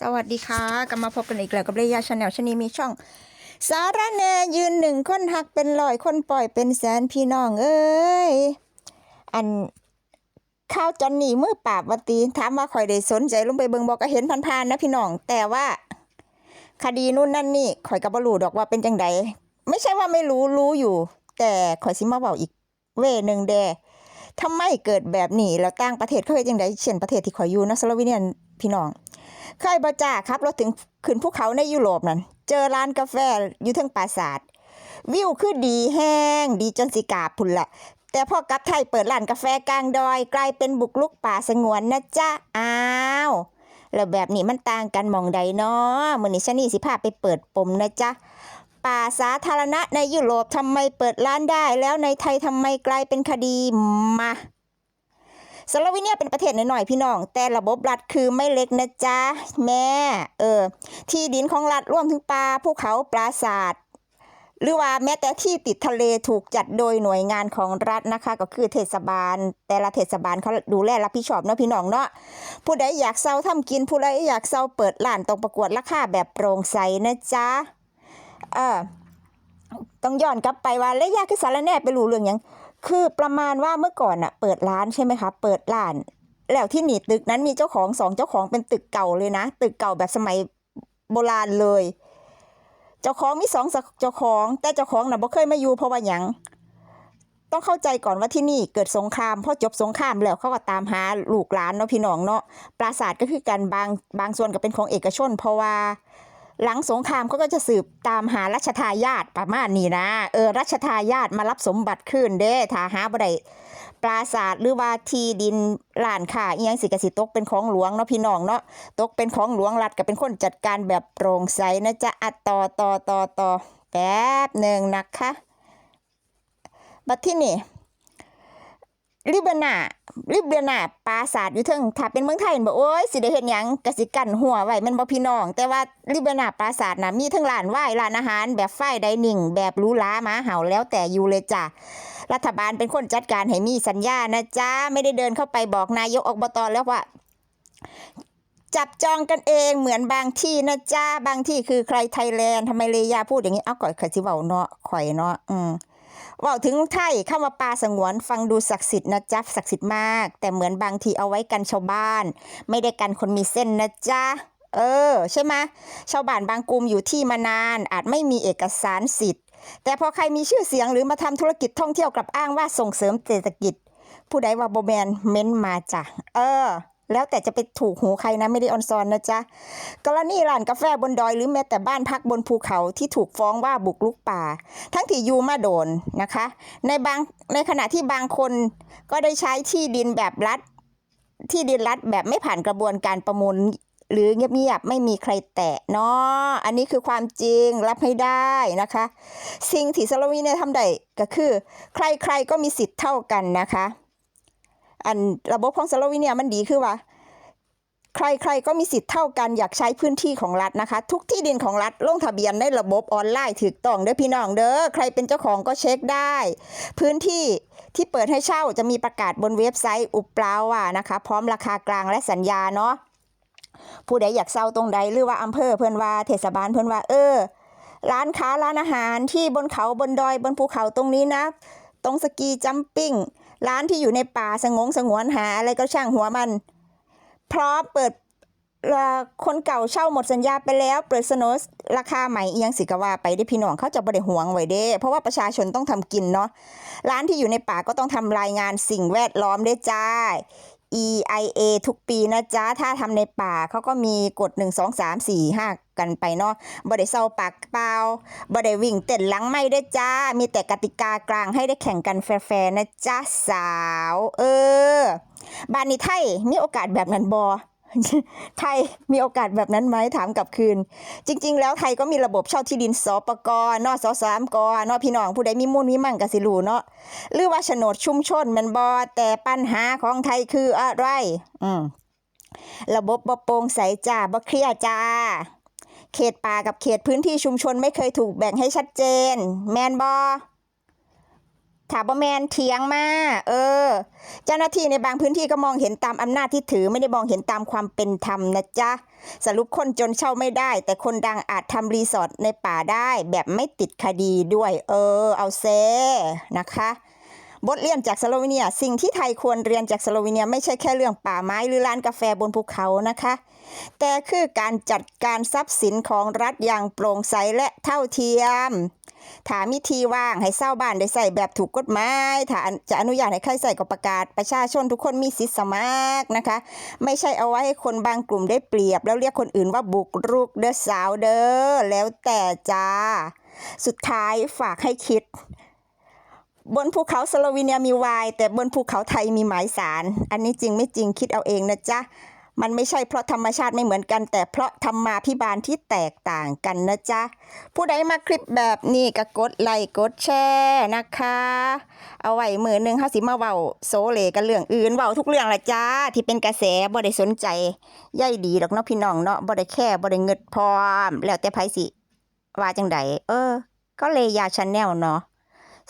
สวัสดีค่ะกลับมาพบกันอีกแล้วกับเรยาชาแนลชนีมีช่อง สารแนยืนหนึ่งคนหักเป็นร้อยคนปล่อยเป็นแสนพี่น้องเอ้ยอันข้าวจอนนี่มือปราบวัตีถามว่าข่อยได้สนใจลงไปเบิงบอกก็เห็นผ่านๆนะพี่น้อง แต่ว่า คดีนู่นนั่นนี่ข่อยก็บ่รู้ดอกว่าเป็นจังใดไม่ใช่ว่าไม่รู้รู้อยู่ แต่ข่อยสิมาเว้าอีก เวหนึ่งแด ทำไมเกิดแบบนี้แล้วต่างประเทศเขาเฮ็ดจังไดเช่นประเทศที่ขอยอยู่นะสโลวีเนียนพี่น้องเคยบ่จ้าครับรถถึงขึ้นภูเขาในยุโรปนั่นเจอร้านกาแฟอยู่ทั้งปราสาทวิวคือดีแห้งดีจนสิกาพุ่นละแต่พอกลับไทยเปิดร้านกาแฟกลางดอย กลายเป็นบุกลุกป่าสงวนนะจ๊ะอ้าวแล้วแบบนี้มันต่างกันมองใดเนาะมือนี้ชนี่สิพาไปเปิดปมนะจ๊ะ ป่าสาธารณะในยุโรปทำไมเปิดร้านได้ แล้วในไทยทำไมกลายเป็นคดีมาสโลวีเนียเป็นประเทศหน้อยๆพี่น้อง แต่ระบบรัฐคือไม่เล็กนะจ๊ะ แม่ เออ ที่ดินของรัฐรวมถึงป่าภูเขาปราสาทหรือว่าแม้แต่ที่ติดทะเลถูกจัดโดยหน่วยงานของรัฐนะคะ ก็คือเทศบาล แต่ละเทศบาลเขาดูแลรับผิดชอบเนาะพี่น้องเนาะผู้ใดอยากเซาทำกินผู้ใดอยากเซาเปิดร้านต้องประกวดราคาแบบโปร่งใสนะจ๊ะ ออต้องย้อนกลับไปว่าแล้วยากคือสารแน่ไปรู้เรื่องยังคือประมาณว่าเมื่อก่อนอะเปิดร้านใช่ไหมคะ เปิดร้าน แล้วที่หนีตึกนั้นมีเจ้าของสองเจ้าของเป็นตึกเก่าเลยนะ ตึกเก่าแบบสมัยโบราณเลย เจ้าของมีสองเจ้าของ แต่เจ้าของน่ะบ่เคยมาอยู่เพราะว่าหยังต้องเข้าใจก่อนว่าที่นี่เกิดสงครามพอจบสงครามแล้วเขาก็ตามหาลูกหลานเนาะพี่น้องเนาะปราสาทก็คือกันบางบางส่วนก็เป็นของเอกชน เพราะว่า หลังสงครามเขาก็จะสืบตามหารัชทายาทประมาณนี้นะ เออรัชทายาทมารับสมบัติคืนเด้ถ้าหาบ่ได้ปราสาทหรือว่าที่ดินล้านค่าอียังสิกสิตกเป็นของหลวงเนาะพี่น้องเนาะตกเป็นของหลวงรัฐก็เป็นคนจัดการแบบโปร่งใสนะจ๊ะอัดต่อต่อต่อต่อแป๊บหนึ่งนะคะบัดที่นี่ ริบนาริบนาปราสาทอยู่เทิงถ้าเป็นเมืองไทยบ่โอ้ยสิได้เฮ็ดหยังกสิกันหัวไว้มันบ่พี่น้อง แต่ว่าริบนาปราสาทน่ะมีทั้งร้านไหว้ร้านอาหาร แบบไฟไดนิ่ง แบบรูหรามาเห่าแล้วแต่อยู่เลยจ้ะรัฐบาลเป็นคนจัดการให้มีสัญญานะจ๊ะไม่ได้เดินเข้าไปบอกนายกอบตแล้วว่าจับจองกันเองเหมือนบางที่นะจ๊ะบางที่คือใครไทยแลนด์ทำไมเลยาพูดอย่างนี้ เอาก่อยขยสิเว้าเนาะข่อยเนาะอืม ว่าถึงไทยเข้ามาป่าสงวนฟังดูศักดิ์สิทธิ์นะจ๊ะศักดิ์สิทธิ์มาก แต่เหมือนบางทีเอาไว้กันชาวบ้าน ไม่ได้กันคนมีเส้นนะจ๊ะเออ ใช่ไหมชาวบ้านบางกลุ่มอยู่ที่มานาน อาจไม่มีเอกสารสิทธิ์ แต่พอใครมีชื่อเสียงหรือมาทำธุรกิจท่องเที่ยวกลับอ้างว่าส่งเสริมเศรษฐกิจ ผู้ใดว่าโบแมนเม้นมาจ้ะเออ แล้วแต่จะไปถูกหูใครนะไม่ได้ออนซอนนะจ๊ะ กรณีร้านกาแฟบนดอยหรือแม้แต่บ้านพักบนภูเขาที่ถูกฟ้องว่าบุกลุกป่า ทั้งที่ยูมาโดนนะคะ ในบางในขณะที่บางคนก็ได้ใช้ที่ดินแบบรัฐ ที่ดินรัฐแบบไม่ผ่านกระบวนการประมูลหรือเงียบๆไม่มีใครแตะเนาะอันนี้คือความจริงรับให้ได้นะคะ สิ่งที่สโลวีเนียทำได้ก็คือ ใครๆก็มีสิทธิ์เท่ากันนะคะ อันระบบของสโลวีเนียมันดีคือว่า ใครๆก็มีสิทธิ์เท่ากันอยากใช้พื้นที่ของรัฐนะคะ ทุกที่ดินของรัฐลงทะเบียนในระบบออนไลน์ถูกต้องเด้อพี่น้องเด้อใครเป็นเจ้าของก็เช็คได้ พื้นที่ที่เปิดให้เช่าจะมีประกาศบนเว็บไซต์อุปลาว่านะคะ พร้อมราคากลางและสัญญาเนาะผู้ใดอยากเช่าตรงใดหรือว่าอำเภอเพิ่อนว่าเทศบาลเพิ่อนว่าเออร้านค้าร้านอาหารที่บนเขาบนดอยบนภูเขาตรงนี้นะ ตรงสกีจัมปิ้ง ร้านที่อยู่ในป่าสงงสงวนหาอะไรก็ช่างหัวมัน พร้อมเปิดคนเก่าเช่าหมดสัญญาไปแล้ว เปิดสนสราคาใหม่อียังสิกว่าไปได้พี่น้องเขาจะบ่ได้หวงไว้เด้ เพราะว่าประชาชนต้องทำกินเนาะร้านที่อยู่ในป่าก็ต้องทำรายงานสิ่งแวดล้อมได้จ้า EIA ทุกปีนะจ๊ะ ถ้าทำในป่าเขาก็มีกฎ 1 2 3 4 5 กันไปเนาะบ่ได้เศร้าปากเปล่าบ่ได้วิ่งเต้นหลังไม่ได้จ้า มีแต่กติกากลางให้ได้แข่งกันแฟร์ๆนะจ๊ะ สาว เออ บ้านนี้ไทยมีโอกาสแบบนั้นบอ ไทยมีโอกาสแบบนั้นไหมถามกลับคืน จริง ๆ แล้วไทยก็มีระบบเช่าที่ดินสปกนสสามกนพี่น้องผู้ใดมีมูลมีมั่งกสิรูเนาะหรือว่าโฉนดชุมชนแมันบอแต่ปัญหาของไทยคืออะไร อืมระบบบ่โปร่งใสจ้าบ่เคลียจ้าเขตป่ากับเขตพื้นที่ชุมชนไม่เคยถูกแบ่งให้ชัดเจน แมนบอ ถาบแมนเถียงมาเออ เจ้าหน้าที่ในบางพื้นที่ก็มองเห็นตามอำนาจที่ถือไม่ได้มองเห็นตามความเป็นธรรมนะจ๊ะ สรุปคนจนเช่าไม่ได้ แต่คนดังอาจทำรีสอร์ทในป่าได้ แบบไม่ติดคดีด้วย เออ เอาเซนะคะบทเรียนจากสโลวีเนีย สิ่งที่ไทยควรเรียนจากสโลวีเนียไม่ใช่แค่เรื่องป่าไม้หรือร้านกาแฟบนภูเขานะคะ แต่คือการจัดการทรัพย์สินของรัฐอย่างโปร่งใสและเท่าเทียม ถ้ามีทีว่างให้เศร้าบ้านได้ใส่แบบถูกกฎหมายถ้าจะอนุญาตให้ใครใส่ก็ประกาศ ประชาชนทุกคนมีสิทธิ์สมัครนะคะ ไม่ใช่เอาไว้ให้คนบางกลุ่มได้เปรียบ แล้วเรียกคนอื่นว่าบุกรุกเด้อสาวเด้อแล้วแต่จ้า สุดท้ายฝากให้คิดบนภูเขาสโลวีเนียมีไวน์แต่บนภูเขาไทยมีหมายสาร อันนี้จริงไม่จริงคิดเอาเองนะจ๊ะ มันไม่ใช่เพราะธรรมชาติไม่เหมือนกัน แต่เพราะธรรมาพิบาลที่แตกต่างกันนะจ๊ะ ผู้ใดมาคลิปแบบนี้ก็กดไลค์กดแชร์นะคะ เอาไว้มือหนึ่งเขาสิมาเว้าโซเลกันเรื่องอื่นเว้าทุกเรื่องละจ้า ที่เป็นกระแสบ่ได้สนใจย่ายดีดอกเนาะพี่น้องเนาะบ่ได้แค่บ่ได้เงิดพร้อม แล้วแต่ไผสิว่าจังใดเออ ก็เลยยาชาแนลเนาะ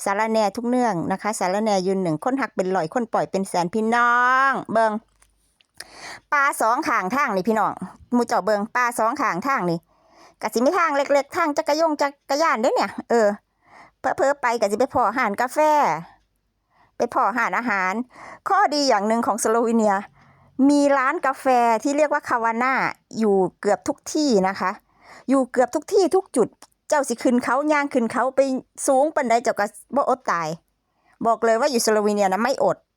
สารแน่ทุกเนื่องนะคะ สารแน่ยืนหนึ่งคนหักเป็นลอยคนปล่อยเป็นแสนพี่น้อง เบิง ปลาสองขางทางนี่พี่น้องมูเจ้าเบิงปลาสองขางทางนี่กะสิมีทางเล็กๆทางจักรยงจักรยานเด้เนี่ย เออเพอเพอไปกะสิไปพอหานกาแฟ ไปพอหานอาหาร ข้อดีอย่างหนึ่งของสโลวีเนีย มีร้านกาแฟที่เรียกว่าคาวาน่าอยู่เกือบทุกที่นะคะ อยู่เกือบทุกที่ทุกจุดเจ้าสิขึ้นเขาย่างขึ้นเขาไปสูงปันใดเจ้าก็บ่อดตาย บอกเลยว่าอยู่สโลวีเนียนะไม่อดทะอ่า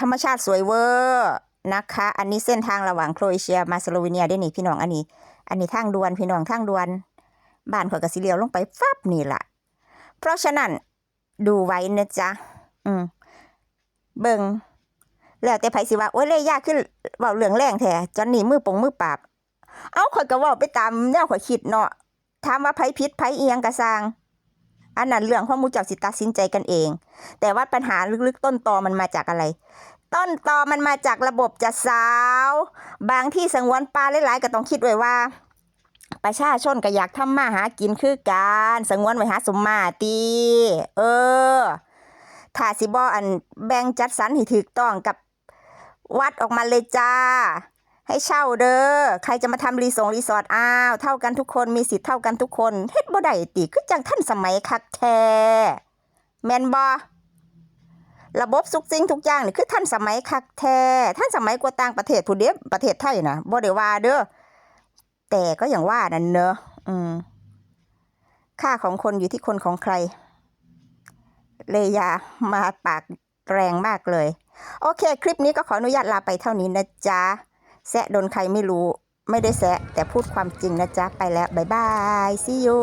ธรรมชาติสวยเวอร์นะคะ อันนี้เส้นทางระหว่างโครเอเชียมาสโลวีเนียได้นี่พี่น้องอันนี้ อันนี้ทางด่วนพี่น้องทางด่วนบ้านข่อยก็สิเลียวลงไปฟับนี่ละเพราะฉะนั้นดูไว้นะจ๊ะ อืม เบิงแล้วแต่ไผสิว่า โอ้ยเลยยากขึ้นเว้าเรื่องแรงแท้จอนนี่มือปงมือปราบ เอาข่อยก็ว้าไปตามแนวข่อยคิดเนาะถามว่าไผผิดไผเอียงกระสร้าง อันนั้นเรื่องของมูเจ้าสิตัดสินใจกันเอง แต่ว่าปัญหาลึกๆ ต้นตอมันมาจากอะไร ต้นตอมันมาจากระบบจัดสาว บางที่สงวนปลาหลายๆก็ต้องคิดไว้ว่า ประชาชนก็อยากทำมาหากินคือการสงวนไว้หาสมมาตีเออถ้าสิบออันแบ่งจัดสรรให้ถูกต้องกับวัดออกมาเลยจ้า ให้เช่าเด้อใครจะมาทำรีสอร์ทรีสอร์ทอ้าวเท่ากันทุกคนมีสิทธิ์เท่ากันทุกคนเฮ็ดบ่ได้ติคือจังท่านสมัยคักแท้แม่นบ่ระบบสุกสิ่งทุกอย่างนี่คือท่านสมัยคักแท้ท่านสมัยกว่าต่างประเทศผู้เดียประเทศไทยนะบ่ได้ว่าเด้อแต่ก็อย่างว่านั่นเนอะอืมค่าของคนอยู่ที่คนของใคร เลยอยามาปากแรงมากเลย โอเค คลิปนี้ก็ขออนุญาตลาไปเท่านี้นะจ๊ะ แซะโดนใครไม่รู้ ไม่ได้แซะแต่พูดความจริงนะจ๊ะ ไปแล้ว บ๊ายบาย see you